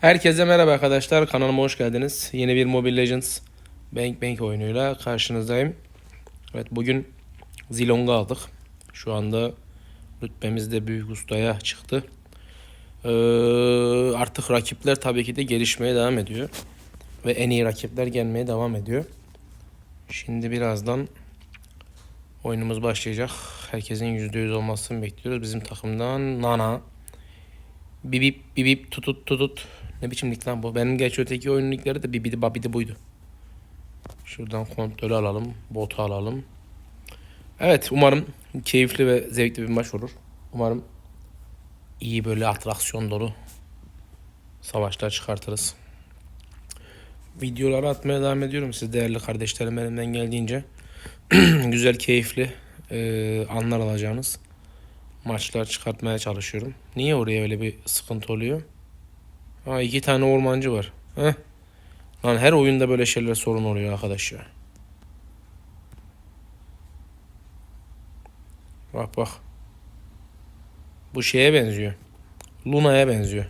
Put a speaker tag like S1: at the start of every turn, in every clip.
S1: Herkese merhaba arkadaşlar. Kanalıma hoş geldiniz. Yeni bir Mobile Legends Bank Bank oyunuyla karşınızdayım. Evet bugün Zilong'u aldık. Şu anda rütbemiz de büyük ustaya çıktı. Ee, artık rakipler tabii ki de gelişmeye devam ediyor. Ve en iyi rakipler gelmeye devam ediyor. Şimdi birazdan oyunumuz başlayacak. Herkesin %100 olmasını bekliyoruz. Bizim takımdan Nana, Bibip bibip tutut tutut. Ne biçim lig lan bu? Benim geç öteki oyunun ligleri de bibidi babidi buydu. Şuradan kontrolü alalım. Botu alalım. Evet umarım keyifli ve zevkli bir maç olur. Umarım iyi böyle atraksiyon dolu savaşlar çıkartırız. Videoları atmaya devam ediyorum siz değerli kardeşlerim elimden geldiğince. Güzel keyifli e, anlar alacağınız maçlar çıkartmaya çalışıyorum. Niye oraya öyle bir sıkıntı oluyor? Ha iki tane ormancı var. Heh. Lan her oyunda böyle şeyler sorun oluyor arkadaş ya. Bak bak. Bu şeye benziyor. Luna'ya benziyor.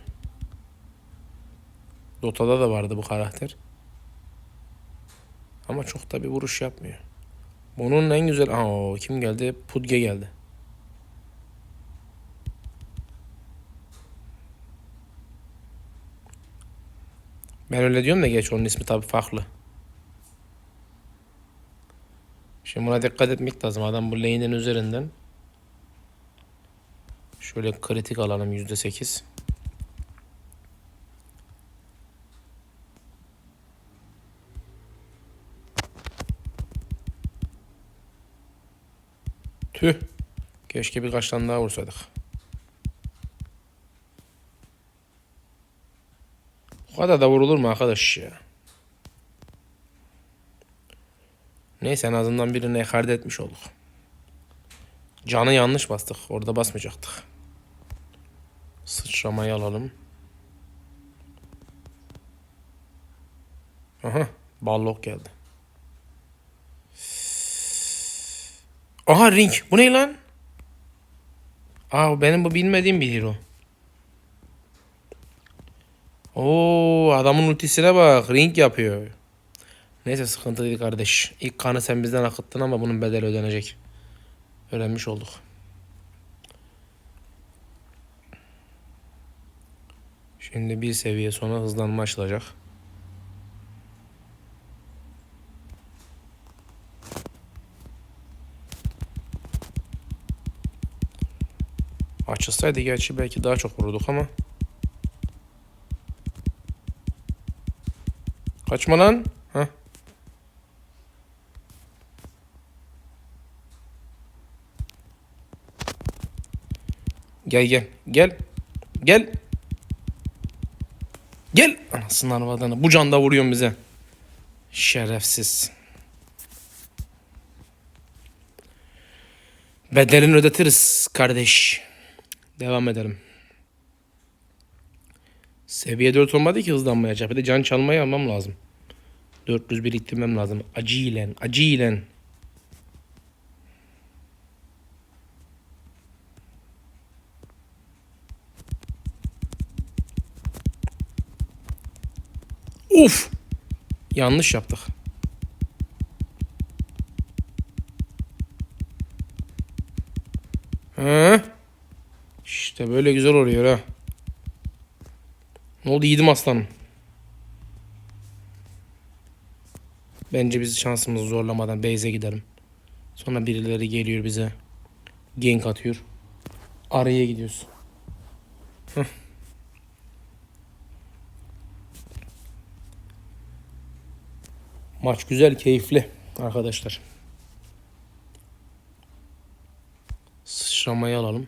S1: Dota'da da vardı bu karakter. Ama çok da bir vuruş yapmıyor. Bunun en güzel... Aa, kim geldi? Pudge geldi. Ben öyle diyorum da geç onun ismi tabii farklı. Şimdi buna dikkat etmek lazım. Adam bu lane'in üzerinden. Şöyle kritik alalım %8. Tüh. Keşke birkaç tane daha vursaydık. O kadar da vurulur mu arkadaş ya? Neyse en azından birini ekarte etmiş olduk. Canı yanlış bastık. Orada basmayacaktık. Sıçramayı alalım. Aha. Ballok geldi. Aha ring. Bu ne lan? Aa benim bu bilmediğim bir hero. Oo adamın ultisine bak. Ring yapıyor. Neyse sıkıntı değil kardeş. İlk kanı sen bizden akıttın ama bunun bedeli ödenecek. Öğrenmiş olduk. Şimdi bir seviye sonra hızlanma açılacak. Açılsaydı gerçi belki daha çok vururduk ama. Kaçma lan. Heh. Gel gel. Gel. Gel. Gel. Anasının arvadını. Bu canda vuruyorsun bize. Şerefsiz. Bedelini ödetiriz kardeş. Devam edelim. Seviye 4 olmadı ki hızlanmayacak. Bir de can çalmayı almam lazım. 400 biriktirmem lazım. Acilen, acilen. Uf! Yanlış yaptık. Ha? İşte böyle güzel oluyor ha. Ne oldu yedim aslanım. Bence biz şansımızı zorlamadan base'e gidelim. Sonra birileri geliyor bize. Gank atıyor. Araya gidiyoruz. Maç güzel, keyifli arkadaşlar. Sıçramayı alalım.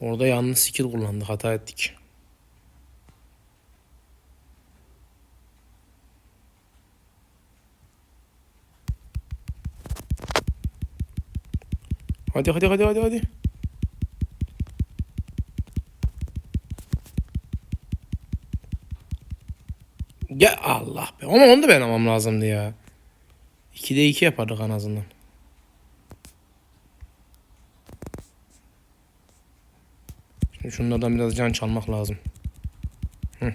S1: Orada yanlış skill kullandık, hata ettik. Hadi hadi hadi hadi hadi. Gel Allah be. Ama onu da ben almam lazımdı ya. 2'de 2 yapardık en azından. Şimdi şunlardan biraz can çalmak lazım. Hı.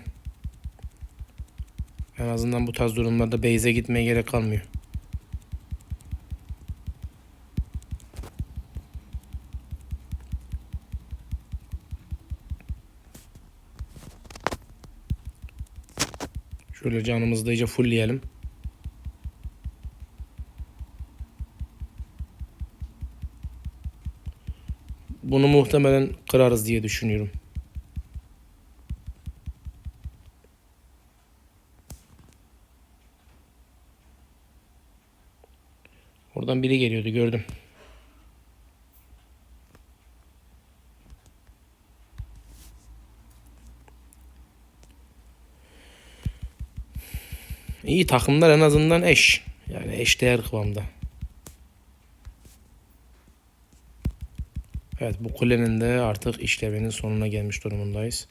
S1: En azından bu tarz durumlarda base'e gitmeye gerek kalmıyor. Şöyle canımızı da iyice fullleyelim. Bunu muhtemelen kırarız diye düşünüyorum. Oradan biri geliyordu gördüm. İyi takımlar en azından eş. Yani eş değer kıvamda. Evet bu kulenin de artık işlevinin sonuna gelmiş durumundayız.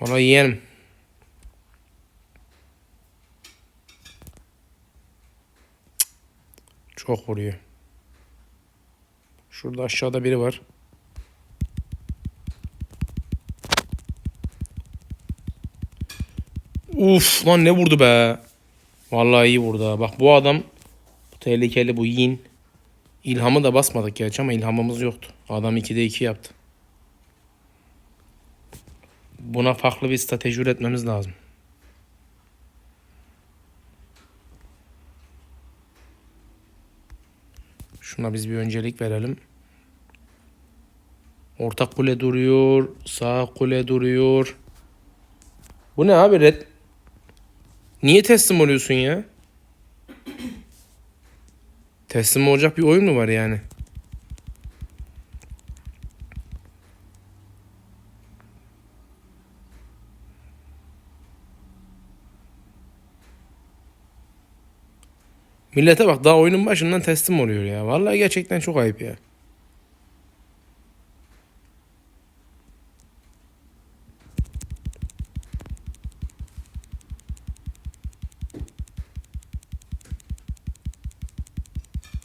S1: Ona yiyelim. Çok vuruyor. Şurada aşağıda biri var. Uf lan ne vurdu be. Vallahi iyi vurdu. Bak bu adam bu tehlikeli bu yin. İlhamı da basmadık gerçi ama ilhamımız yoktu. Adam 2'de 2 yaptı. Buna farklı bir strateji üretmemiz lazım. Şuna biz bir öncelik verelim. Orta kule duruyor. Sağ kule duruyor. Bu ne abi red? Niye teslim oluyorsun ya? Teslim olacak bir oyun mu var yani? Millete bak daha oyunun başından teslim oluyor ya. Vallahi gerçekten çok ayıp ya.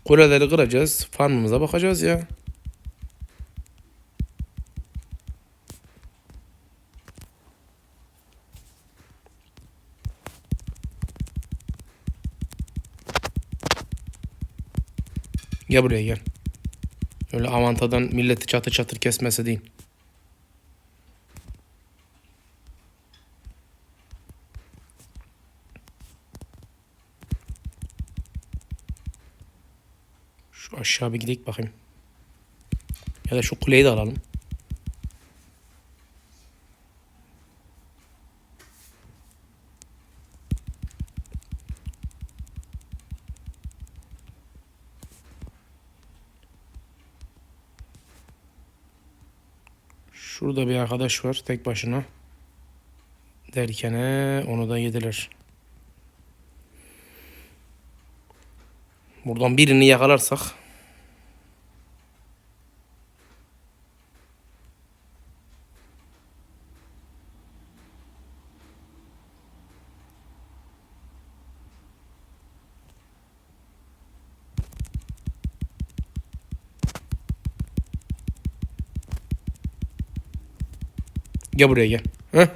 S1: Kuleleri kıracağız. Farmımıza bakacağız ya. Gel buraya gel. Öyle avantadan milleti çatır çatır kesmesi değil. Şu aşağı bir gidelim bakayım. Ya da şu kuleyi de alalım. Şurada bir arkadaş var tek başına. Derkene onu da yediler. Buradan birini yakalarsak Gel buraya gel. Heh.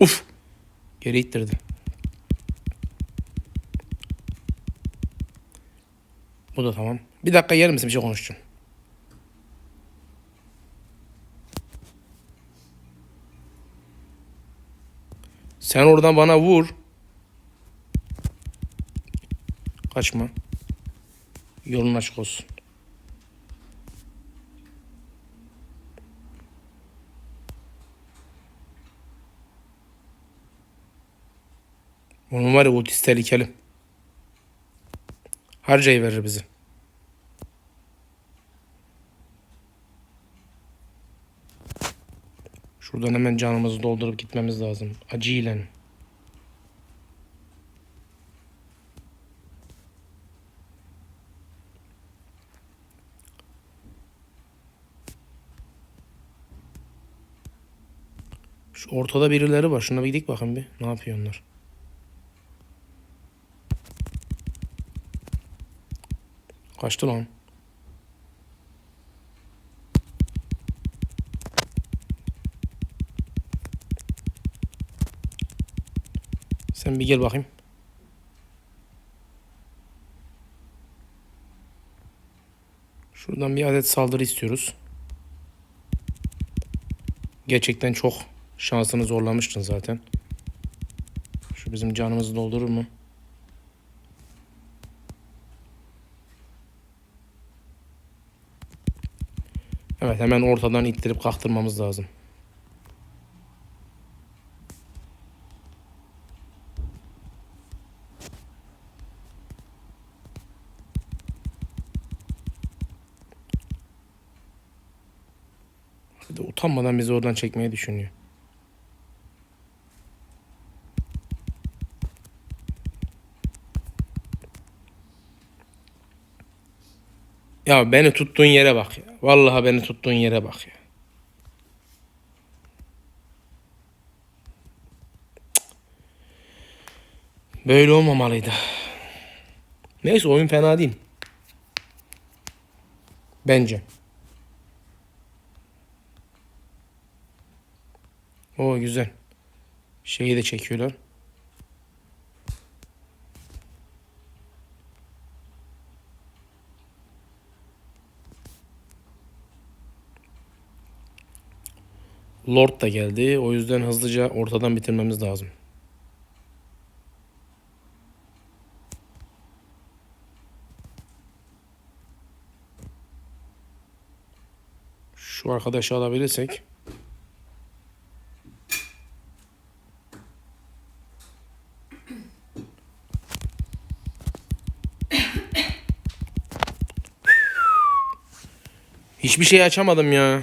S1: Uf. Geri ittirdi. Bu da tamam. Bir dakika yer misin bir şey konuşacağım. Sen oradan bana vur. Kaçma. Yolun açık olsun. Onun var ya ultisi tehlikeli. Harcayı verir bizi. Şuradan hemen canımızı doldurup gitmemiz lazım. Acilen. Şu ortada birileri var. Şuna bir gidelim bakayım bir. Ne yapıyor onlar? Kaçtı lan. Sen bir gel bakayım. Şuradan bir adet saldırı istiyoruz. Gerçekten çok şansını zorlamıştın zaten. Şu bizim canımızı doldurur mu? Evet hemen ortadan ittirip kaktırmamız lazım. Utanmadan bizi oradan çekmeyi düşünüyor. Ya beni tuttuğun yere bak ya. Vallahi beni tuttuğun yere bak ya. Böyle olmamalıydı. Neyse oyun fena değil. Bence. O güzel. Şeyi de çekiyorlar. Lord da geldi. O yüzden hızlıca ortadan bitirmemiz lazım. Şu arkadaşı alabilirsek. Hiçbir şey açamadım ya.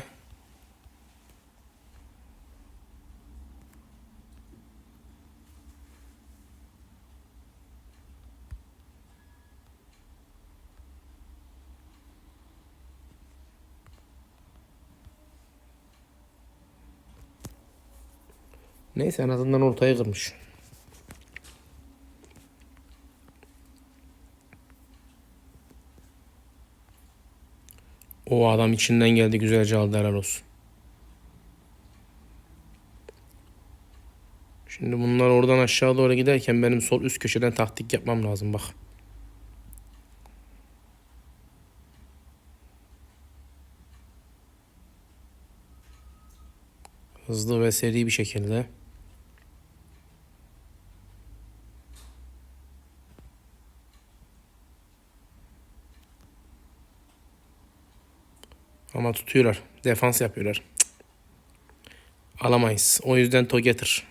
S1: Neyse en azından ortaya kırmış. O adam içinden geldi güzelce aldı helal olsun. Şimdi bunlar oradan aşağı doğru giderken benim sol üst köşeden taktik yapmam lazım bak. Hızlı ve seri bir şekilde. Ama tutuyorlar. Defans yapıyorlar. Cık. Alamayız. O yüzden to getir.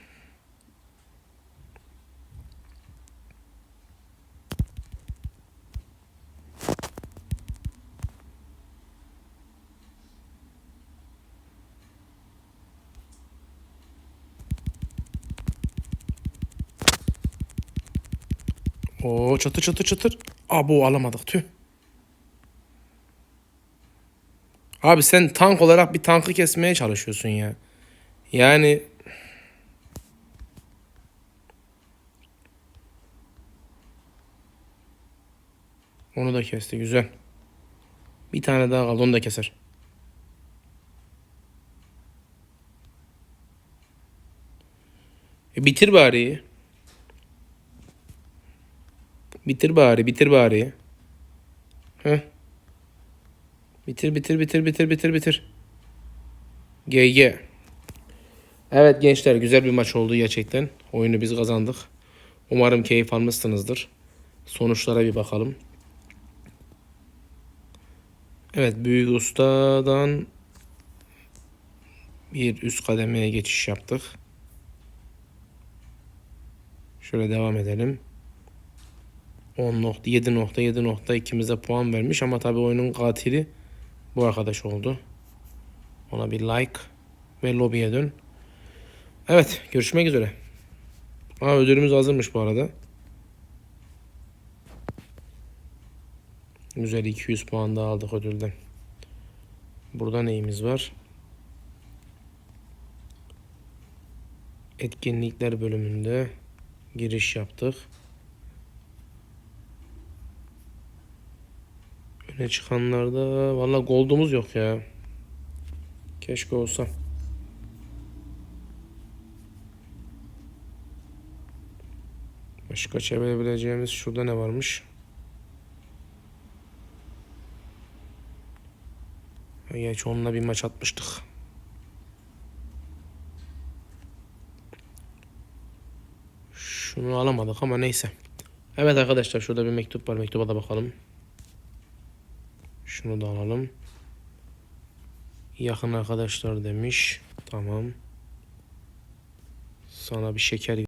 S1: Oo çatır çatır çatır. Abo alamadık tüh. Abi sen tank olarak bir tankı kesmeye çalışıyorsun ya. Yani onu da kesti güzel. Bir tane daha kaldı onu da keser. E bitir bari. Bitir bari, bitir bari. Heh. Bitir bitir bitir bitir bitir bitir. GG. Evet gençler güzel bir maç oldu gerçekten. Oyunu biz kazandık. Umarım keyif almışsınızdır. Sonuçlara bir bakalım. Evet büyük ustadan bir üst kademeye geçiş yaptık. Şöyle devam edelim. 10.7.7 nokta ikimize puan vermiş ama tabii oyunun katili bu arkadaş oldu. Ona bir like ve lobiye dön. Evet görüşmek üzere. Aa ödülümüz hazırmış bu arada. Güzel 200 puan daha aldık ödülden. Burada neyimiz var? Etkinlikler bölümünde giriş yaptık. Öne çıkanlarda valla gold'umuz yok ya. Keşke olsa. Başka çevirebileceğimiz şurada ne varmış? Geç onunla bir maç atmıştık. Şunu alamadık ama neyse. Evet arkadaşlar şurada bir mektup var. Mektuba da bakalım. Şunu da alalım. Yakın arkadaşlar demiş. Tamam. Sana bir şeker